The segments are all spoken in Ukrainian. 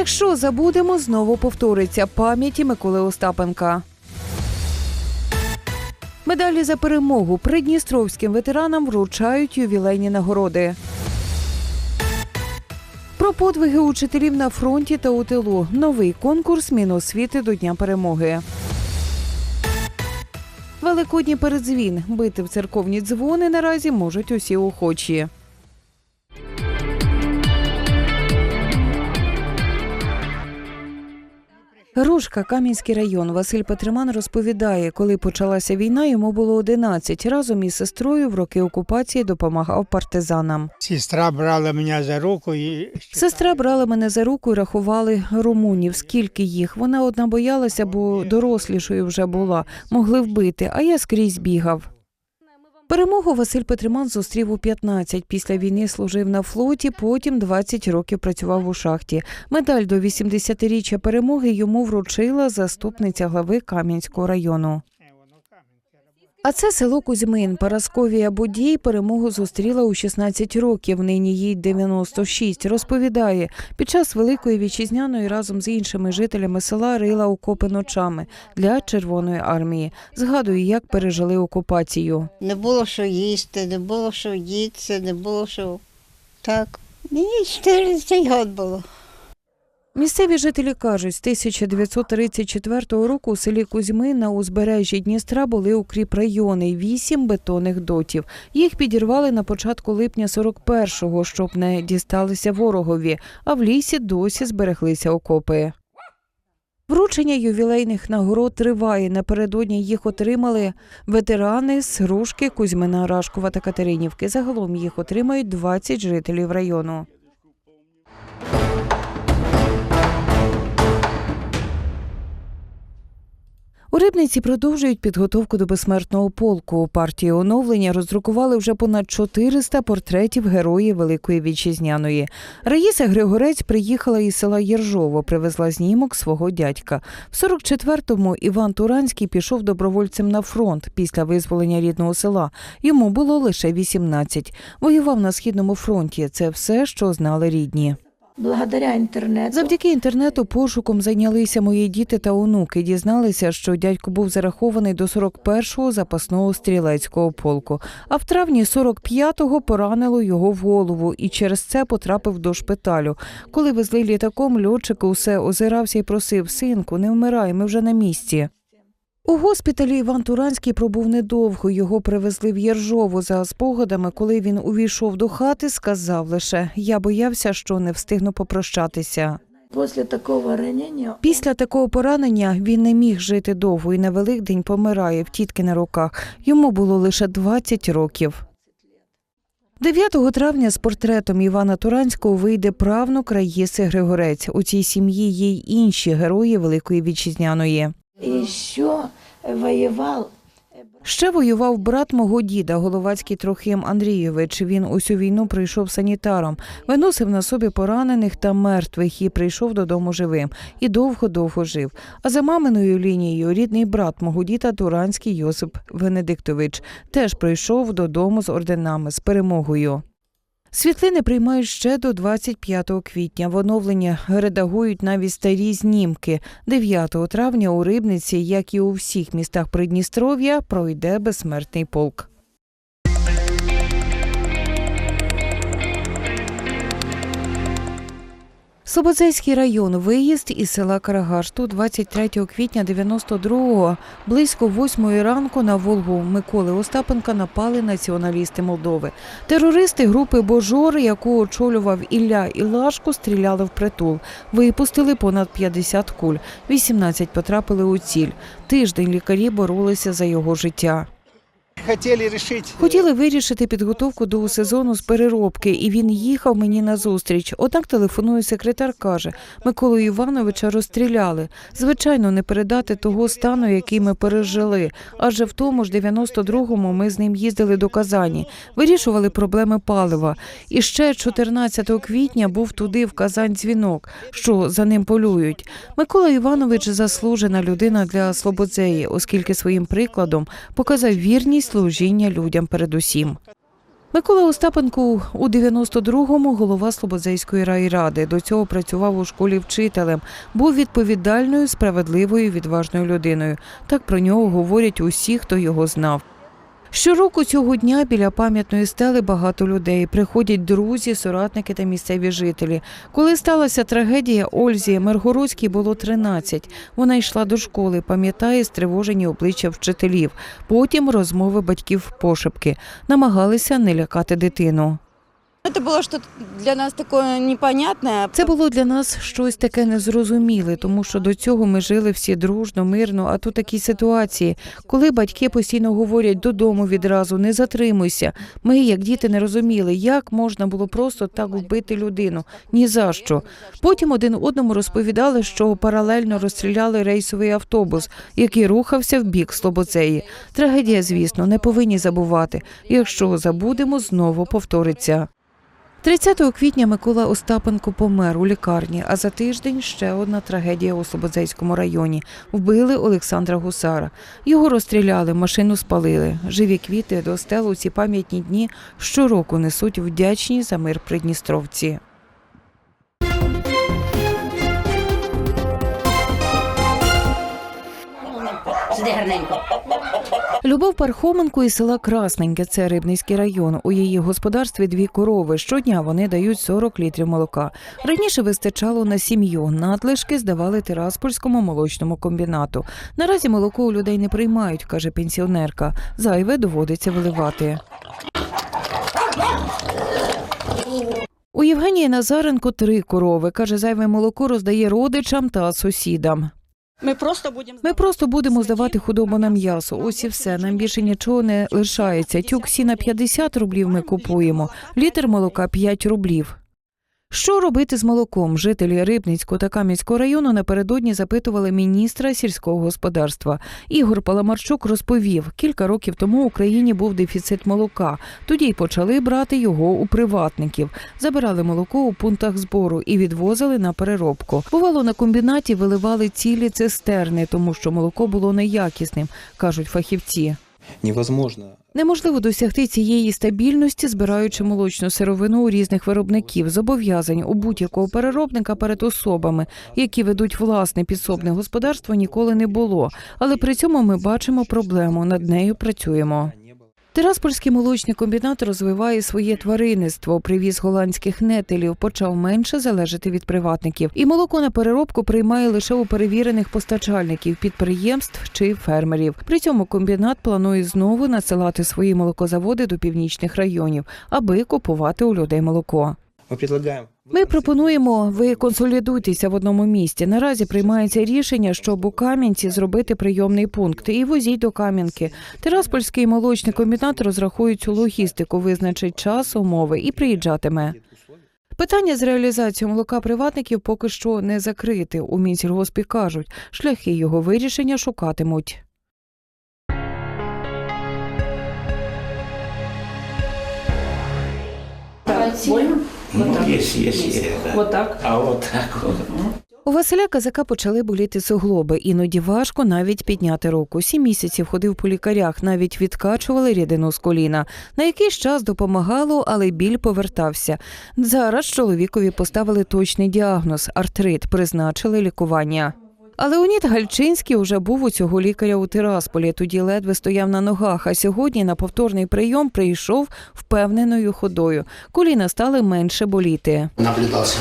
Якщо забудемо, знову повториться пам'яті Миколи Остапенка. Медалі за перемогу придністровським ветеранам вручають ювілейні нагороди. Про подвиги учителів на фронті та у тилу. Новий конкурс Міносвіти до Дня перемоги. Великодній передзвін. Бити в церковні дзвони наразі можуть усі охочі. Рушка, Кам'янський район. Василь Петриман розповідає, коли почалася війна, йому було 11. Разом із сестрою в роки окупації допомагав партизанам. Сестра брала мене за руку і Сестра брала мене за руку і рахували румунів. Скільки їх? Вона одна боялася, бо дорослішою вже була. Могли вбити, а я скрізь бігав. Перемогу Василь Петриман зустрів у 15. Після війни служив на флоті, потім 20 років працював у шахті. Медаль до 80-річчя перемоги йому вручила заступниця глави Кам'янського району. А це село Кузьмин. Парасковія Будій перемогу зустріла у 16 років. Нині їй 96. Розповідає, під час великої вітчизняної разом з іншими жителями села рила окопи ночами для Червоної армії. Згадує, як пережили окупацію. Не було що їсти, не було що їсти, не було що. Так. Мені 14 год було. Місцеві жителі кажуть, з 1934 року у селі Кузьми на узбережжі Дністра були укріпрайони, вісім бетонних дотів. Їх підірвали на початку липня 41-го, щоб не дісталися ворогові, а в лісі досі збереглися окопи. Вручення ювілейних нагород триває. Напередодні їх отримали ветерани з Рушки, Кузьмина, Рашкова та Катеринівки. Загалом їх отримають 20 жителів району. У Рибниці продовжують підготовку до безсмертного полку. Партії оновлення роздрукували вже понад 400 портретів героїв Великої Вітчизняної. Раїса Григорець приїхала із села Єржово, привезла знімок свого дядька. В 44-му Іван Туранський пішов добровольцем на фронт після визволення рідного села. Йому було лише 18. Воював на східному фронті. Це все, що знали рідні. Благодаря інтернету. Завдяки інтернету пошуком зайнялися мої діти та онуки. Дізналися, що дядько був зарахований до 41-го запасного стрілецького полку. А в травні 45-го поранило його в голову і через це потрапив до шпиталю. Коли везли літаком, льотчик усе озирався і просив: синку, не вмирай, ми вже на місці. У госпіталі Іван Туранський пробув недовго. Його привезли в Єржову за спогадами. Коли він увійшов до хати, сказав лише: я боявся, що не встигну попрощатися. Після такого ранення Після такого поранення він не міг жити довго і на Великдень помирає в тітки на руках. Йому було лише 20 років. 9 травня з портретом Івана Туранського вийде правнук Раїси Григорець. У цій сім'ї є й інші герої Великої Вітчизняної. І що воював Ще воював брат мого діда, Головацький Трохим Андрійович. Він усю війну прийшов санітаром, виносив на собі поранених та мертвих і прийшов додому живим. І довго-довго жив. А за маминою лінією рідний брат мого діда Туранський Йосип Венедиктович теж прийшов додому з орденами з перемогою. Світлини приймають ще до 25 квітня. В оновлення редагують навіть старі знімки. 9 травня у Рибниці, як і у всіх містах Придністров'я, пройде безсмертний полк. Слободзейський район. Виїзд із села Карагаш. Тут 23 квітня 92-го близько 8 ранку на Волгу Миколи Остапенка напали націоналісти Молдови. Терористи групи Божор, яку очолював Ілля Ілашко, стріляли в притул. Випустили понад 50 куль. 18 потрапили у ціль. Тиждень лікарі боролися за його життя. Рішити. Хотіли вирішити підготовку до сезону з переробки, і він їхав мені на зустріч. Однак телефонує секретар, каже: Миколу Івановича розстріляли. Звичайно, не передати того стану, який ми пережили. Адже в тому ж 92-му ми з ним їздили до Казані, вирішували проблеми палива. І ще 14 квітня був туди в Казань дзвінок, що за ним полюють. Микола Іванович заслужена людина для Слободзеї, оскільки своїм прикладом показав вірність служіння людям передусім. Микола Остапенко у 92-му голова Слободзейської райради. До цього працював у школі вчителем. Був відповідальною, справедливою, відважною людиною. Так про нього говорять усі, хто його знав. Щороку цього дня біля пам'ятної стели багато людей. Приходять друзі, соратники та місцеві жителі. Коли сталася трагедія, Ользі Миргородській було 13. Вона йшла до школи, пам'ятає стривожені обличчя вчителів. Потім розмови батьків пошепки. Намагалися не лякати дитину. Это было что-то для нас такое непонятное. Це було для нас щось таке незрозуміле, тому що до цього ми жили всі дружно, мирно. А тут такі ситуації, коли батьки постійно говорять додому відразу, не затримуйся. Ми, як діти, не розуміли, як можна було просто так вбити людину. Ні за що. Потім один одному розповідали, що паралельно розстріляли рейсовий автобус, який рухався в бік Слободзеї. Трагедія, звісно, не повинні забувати. Якщо забудемо, знову повториться. 30 квітня Микола Остапенко помер у лікарні, а за тиждень ще одна трагедія у Слободзейському районі. Вбили Олександра Гусара. Його розстріляли, машину спалили. Живі квіти до стелу ці пам'ятні дні щороку несуть вдячні за мир придністровці. Гарненько. Любов Пархоменко із села Красненьке, це Рибницький район. У її господарстві дві корови. Щодня вони дають 40 літрів молока. Раніше вистачало на сім'ю. Надлишки здавали Тираспольському молочному комбінату. Наразі молоко у людей не приймають, каже пенсіонерка. Зайве доводиться виливати. У Євгенії Назаренко три корови. Каже, зайве молоко роздає родичам та сусідам. Мы просто будем... Ми просто будемо здавати худобу на м'ясо. Ось і все. Нам більше нічого не лишається. Тюк сіна 50 рублів ми купуємо, літр молока 5 рублів. Що робити з молоком? Жителі Рибницького та Кам'янського району напередодні запитували міністра сільського господарства. Ігор Паламарчук розповів, кілька років тому в Україні був дефіцит молока. Тоді й почали брати його у приватників. Забирали молоко у пунктах збору і відвозили на переробку. Бувало, на комбінаті виливали цілі цистерни, тому що молоко було неякісним, кажуть фахівці. невозможно Неможливо досягти цієї стабільності, збираючи молочну сировину у різних виробників, зобов'язань у будь-якого переробника перед особами, які ведуть власне підсобне господарство, ніколи не було. Але при цьому ми бачимо проблему. Над нею працюємо. Тираспольський молочний комбінат розвиває своє тваринництво. Привіз голландських нетелів, почав менше залежати від приватників. І молоко на переробку приймає лише у перевірених постачальників, підприємств чи фермерів. При цьому комбінат планує знову надсилати свої молокозаводи до північних районів, аби купувати у людей молоко. Мы предлагаем. Ми пропонуємо, ви консолідуйтеся в одному місті. Наразі приймається рішення, щоб у Кам'янці зробити прийомний пункт і возіть до Кам'янки. Тираспольський молочний комбінат розрахує цю логістику, визначить час, умови і приїжджатиме. Питання з реалізацією молока приватників поки що не закрите. У Мінсільгоспі кажуть, шляхи його вирішення шукатимуть. Ну, є, є. да. Вот так. А отак. так. У Василя Казака почали боліти суглоби. Іноді важко навіть підняти руку. Сім місяців ходив по лікарях, навіть відкачували рідину з коліна. На якийсь час допомагало, але біль повертався. Зараз чоловікові поставили точний діагноз артрит, призначили лікування. Але Леонід Гальчинський уже був у цього лікаря у Тирасполі. Тоді ледве стояв на ногах. А сьогодні на повторний прийом прийшов впевненою ходою. Коліна стали менше боліти. наблюдався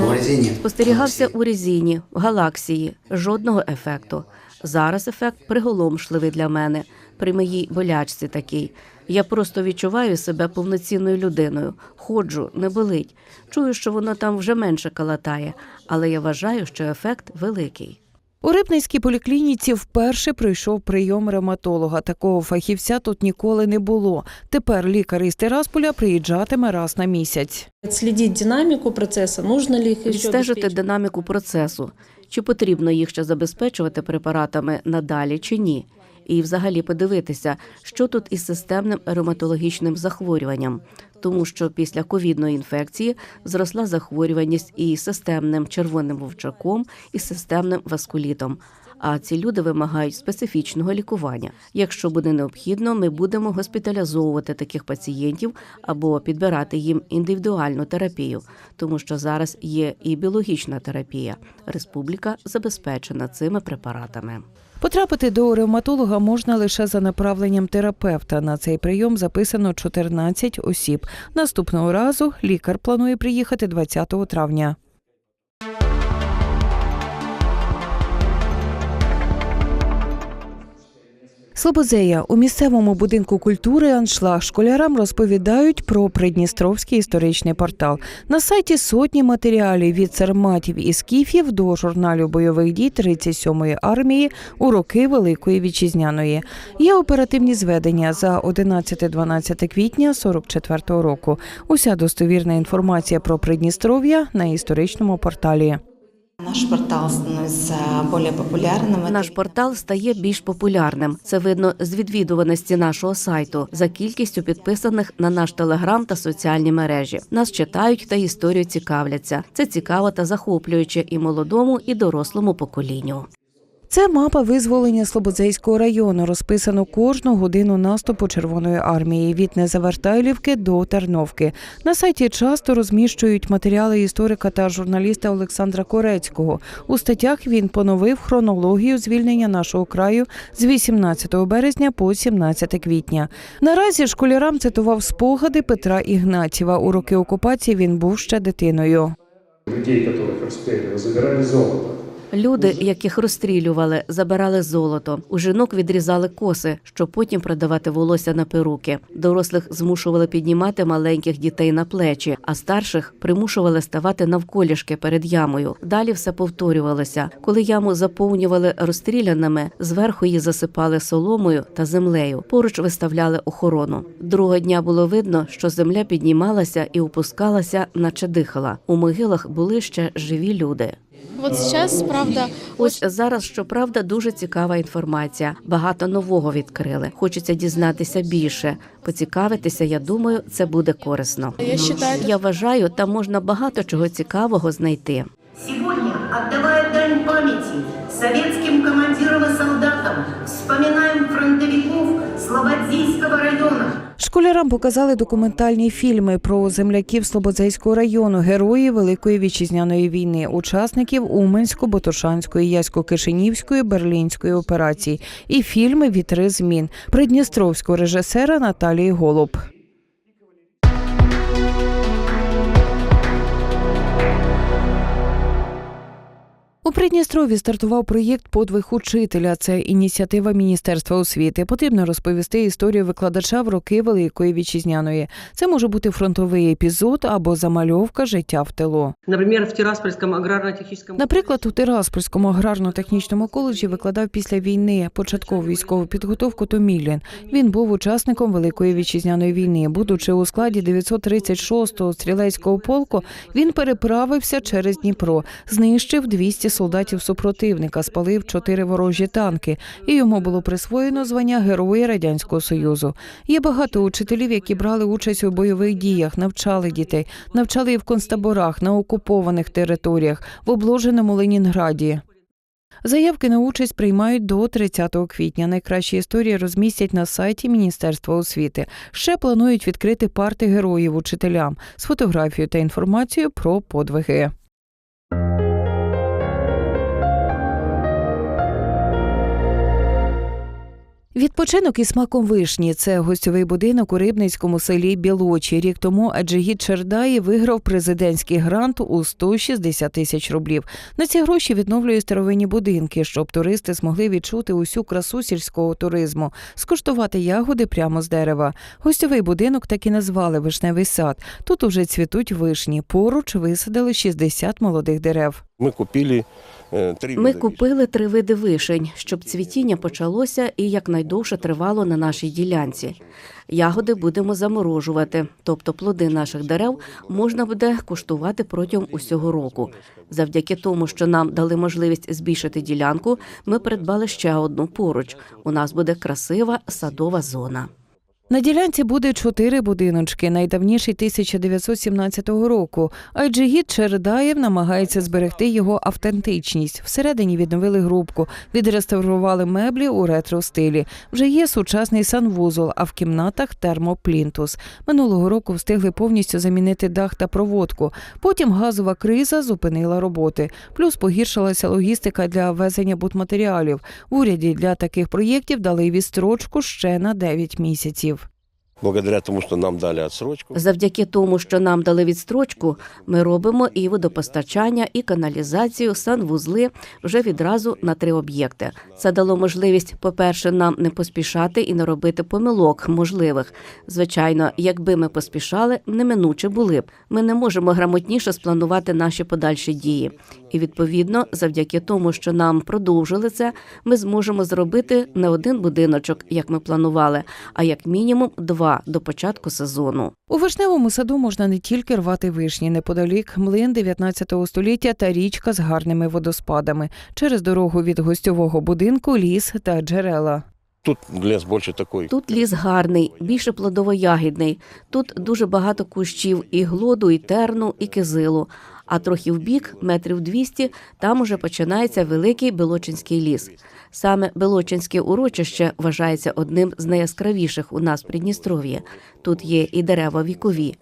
в резині. Спостерігався у резині, в галаксії. Жодного ефекту. Зараз ефект приголомшливий для мене. При моїй болячці такий. Я просто відчуваю себе повноцінною людиною. Ходжу, не болить. Чую, що воно там вже менше калатає, але я вважаю, що ефект великий. У Рибницькій поліклініці вперше прийшов прийом ревматолога. Такого фахівця тут ніколи не було. Тепер лікар із Тирасполя приїжджатиме раз на місяць. Слідіть динаміку процесу, можна ли их Відстежити динаміку процесу, чи потрібно їх ще забезпечувати препаратами надалі чи ні, і взагалі подивитися, що тут із системним ревматологічним захворюванням, тому що після ковідної інфекції зросла захворюваність і системним червоним вовчаком, і системним васкулітом. А ці люди вимагають специфічного лікування. Якщо буде необхідно, ми будемо госпіталізовувати таких пацієнтів або підбирати їм індивідуальну терапію, тому що зараз є і біологічна терапія. Республіка забезпечена цими препаратами. Потрапити до ревматолога можна лише за направленням терапевта. На цей прийом записано 14 осіб. Наступного разу лікар планує приїхати 20 травня. Слободзея у місцевому будинку культури Аншлаг школярам розповідають про Придністровський історичний портал. На сайті сотні матеріалів від сарматів і скіфів до журналів бойових дій 37-ї армії у роки Великої вітчизняної. Є оперативні зведення за 11-12 квітня 44-го року. Уся достовірна інформація про Придністров'я на історичному порталі. Наш портал становиться більш популярним. Наш портал стає більш популярним. Це видно з відвідуваності нашого сайту за кількістю підписаних на наш телеграм та соціальні мережі. Нас читають та історію цікавляться. Це цікаво та захоплююче і молодому, і дорослому поколінню. Це мапа визволення Слободзейського району, розписано кожну годину наступу Червоної армії від Незавертайлівки до Терновки. На сайті часто розміщують матеріали історика та журналіста Олександра Корецького. У статтях він поновив хронологію звільнення нашого краю з 18 березня по 17 квітня. Наразі школярам цитував спогади Петра Ігнатєва. У роки окупації він був ще дитиною. людей, которых расстреливали, забирали золото. Люди, яких розстрілювали, забирали золото. У жінок відрізали коси, щоб потім продавати волосся на перуки. Дорослих змушували піднімати маленьких дітей на плечі, а старших примушували ставати навколішки перед ямою. Далі все повторювалося. Коли яму заповнювали розстріляними, зверху її засипали соломою та землею. Поруч виставляли охорону. Другого дня було видно, що земля піднімалася і опускалася, наче дихала. У могилах були ще живі люди. Вот сейчас, правда, Ось зараз, щоправда, дуже цікава інформація. Багато нового відкрили. Хочеться дізнатися більше. Поцікавитися, я думаю, це буде корисно. я считаю, Я вважаю, там можна багато чого цікавого знайти. Сегодня, отдавая дань памяти советским командирам и солдатам, вспоминаем фронтовиков Слободзейского района. Школярам показали документальні фільми про земляків Слободзейського району, герої Великої вітчизняної війни, учасників Уменсько, Ботошанської, Ясько-Кишинівської, Берлінської операцій і фільми Вітри змін придністровського режисера Наталії Голуб. У Придністрові стартував проєкт Подвиг учителя. Це ініціатива Міністерства освіти. Потрібно розповісти історію викладача в роки Великої вітчизняної. Це може бути фронтовий епізод або замальовка життя в тилу. Наприклад, у Тираспольському аграрно-технічному коледжі викладав після війни початкову військову підготовку Томілін. Він був учасником Великої вітчизняної війни. Будучи у складі 936-го стрілецького полку, він переправився через Дніпро, знищив 200 солдатів супротивника, спалив чотири ворожі танки, і йому було присвоєно звання Героя Радянського Союзу. Є багато учителів, які брали участь у бойових діях, навчали дітей, навчали і в концтаборах, на окупованих територіях, в обложеному Ленінграді. Заявки на участь приймають до 30 квітня. Найкращі історії розмістять на сайті Міністерства освіти. Ще планують відкрити парти героїв учителям з фотографією та інформацією про подвиги. Відпочинок із смаком вишні це гостьовий будинок у рибницькому селі Білочі. Рік тому Аджигіт Чердаї виграв президентський грант у 160 тисяч рублів. На ці гроші відновлює старовинні будинки, щоб туристи змогли відчути усю красу сільського туризму, скуштувати ягоди прямо з дерева. Гостьовий будинок так і назвали вишневий сад. Тут уже цвітуть вишні. Поруч висадили 60 молодих дерев. Мы купили э, три Ми купили три види вишень, щоб цвітіння почалося і якнайдовше тривало на нашій ділянці. Ягоди будемо заморожувати, тобто плоди наших дерев можна буде куштувати протягом усього року. Завдяки тому, що нам дали можливість збільшити ділянку, ми придбали ще одну поруч. У нас буде красива садова зона. На ділянці буде чотири будиночки, найдавніший 1917 року. Айджигіт Чередаєв намагається зберегти його автентичність. Всередині відновили грубку, відреставрували меблі у ретро-стилі. Вже є сучасний санвузол, а в кімнатах термоплінтус. Минулого року встигли повністю замінити дах та проводку. Потім газова криза зупинила роботи. Плюс погіршилася логістика для ввезення будматеріалів. В уряді для таких проєктів дали відстрочку ще на 9 місяців. Благодаря тому, что нам дали отсрочку. Завдяки тому, що нам дали відстрочку, ми робимо і водопостачання, і каналізацію, санвузли вже відразу на три об'єкти. Це дало можливість, по-перше, нам не поспішати і не робити помилок можливих. Звичайно, якби ми поспішали, неминуче були б. Ми не можемо грамотніше спланувати наші подальші дії. І відповідно, завдяки тому, що нам продовжили це, ми зможемо зробити не один будиночок, як ми планували, а як мінімум два до початку сезону. У вишневому саду можна не тільки рвати вишні, неподалік млин 19 століття та річка з гарними водоспадами. Через дорогу від гостьового будинку ліс та джерела. Тут лес больше такой. Тут ліс гарний, більше плодово-ягідний. Тут дуже багато кущів і глоду, і терну, і кизилу. А трохи вбік, метрів 200, там уже починається великий Белочинський ліс. Саме Белочинське урочище вважається одним з найяскравіших у нас в Придністров'ї. Тут є і дерева вікові.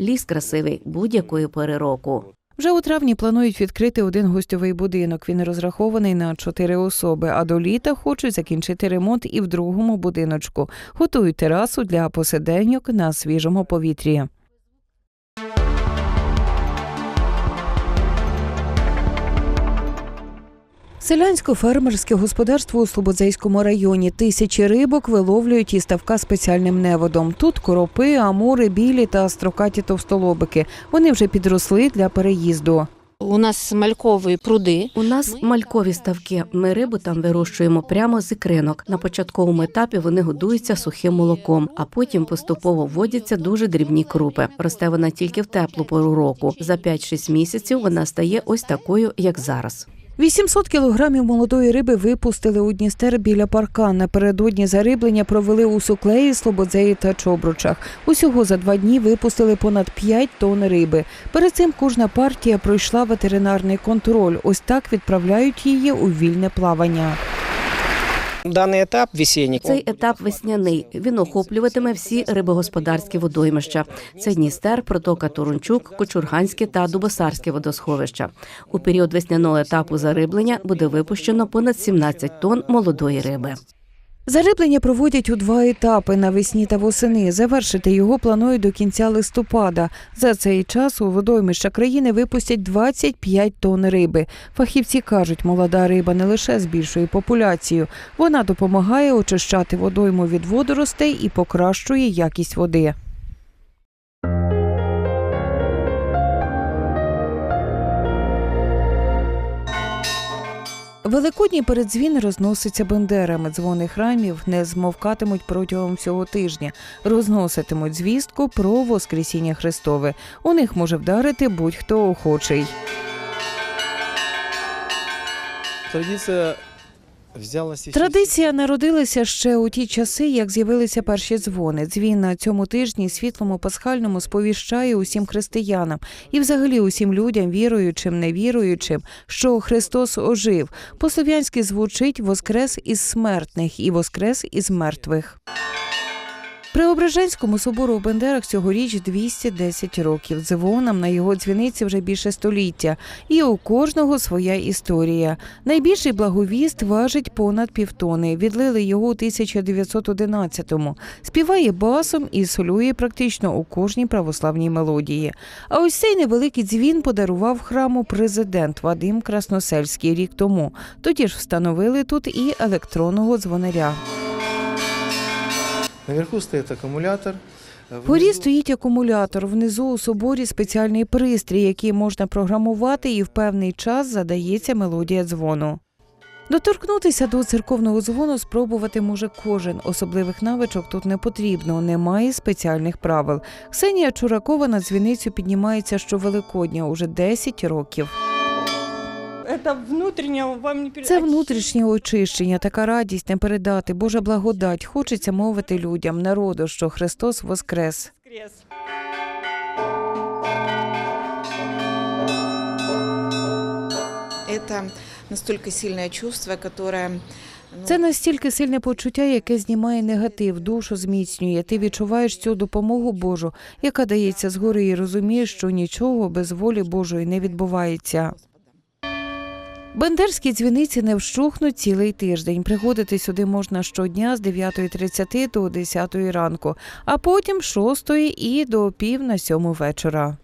Ліс красивий будь-якої пори року. Вже у травні планують відкрити один гостьовий будинок. Він розрахований на чотири особи. А до літа хочуть закінчити ремонт і в другому будиночку. Готують терасу для посиденьок на свіжому повітрі. Селянсько-фермерське господарство у Слободзейському районі. Тисячі рибок виловлюють із ставка спеціальним неводом. Тут коропи, амури, білі та строкаті товстолобики. Вони вже підросли для переїзду. У нас малькові пруди. У нас малькові ставки. Ми рибу там вирощуємо прямо з ікринок. На початковому етапі вони годуються сухим молоком, а потім поступово вводяться дуже дрібні крупи. Росте вона тільки в теплу пору року. За 5-6 місяців вона стає ось такою, як зараз. 800 кілограмів молодої риби випустили у Дністер біля парка. Напередодні зариблення провели у Суклеї, Слободзеї та Чобручах. Усього за два дні випустили понад 5 тонн риби. Перед цим кожна партія пройшла ветеринарний контроль. Ось так відправляють її у вільне плавання. Данный етап весінній. Цей етап весняний. Він охоплюватиме всі рибогосподарські водоймища. Це Дністер, протока Турунчук, Кочурганське та Дубосарське водосховища. У період весняного етапу зариблення буде випущено понад 17 тонн молодої риби. Зариблення проводять у два етапи навесні та восени. Завершити його планують до кінця листопада. За цей час у водоймища країни випустять 25 тонн риби. Фахівці кажуть, молода риба не лише збільшує популяцію, вона допомагає очищати водойму від водоростей і покращує якість води. Великодній передзвін розноситься бендерами. Дзвони храмів не змовкатимуть протягом всього тижня. Розноситимуть звістку про Воскресіння Христове. У них може вдарити будь-хто охочий. Взялась... Традиція народилася ще у ті часи, як з'явилися перші дзвони. Дзвін на цьому тижні світлому пасхальному сповіщає усім християнам і, взагалі, усім людям, віруючим, невіруючим, що Христос ожив. По-слов'янськи звучить Воскрес із смертних і Воскрес із мертвих. Преображенському собору у Бендерах цьогоріч 210 років. Дзвонам на його дзвіниці вже більше століття, і у кожного своя історія. Найбільший благовіст важить понад півтони. Відлили його у 1911-му. Співає басом і солює практично у кожній православній мелодії. А ось цей невеликий дзвін подарував храму президент Вадим Красносельський рік тому. Тоді ж встановили тут і електронного дзвонаря. Наверху стоит аккумулятор. Вгорі стоїть акумулятор. Внизу у соборі спеціальний пристрій, який можна програмувати, і в певний час задається мелодія дзвону. Доторкнутися до церковного дзвону спробувати може кожен. Особливих навичок тут не потрібно, немає спеціальних правил. Ксенія Чуракова на дзвіницю піднімається щовеликодня уже 10 років. Це внутрішнє очищення, така радість не передати, Божа благодать. Хочеться мовити людям, народу, що Христос воскрес. Это настолько сильное чувство, которое... Це настільки сильне почуття, яке знімає негатив, душу зміцнює. Ти відчуваєш цю допомогу Божу, яка дається згори, і розумієш, що нічого без волі Божої не відбувається. Бендерські дзвіниці не вщухнуть цілий тиждень. Приходити сюди можна щодня з 9.30 до 10 ранку, а потім з 6 і до пів на сьому вечора.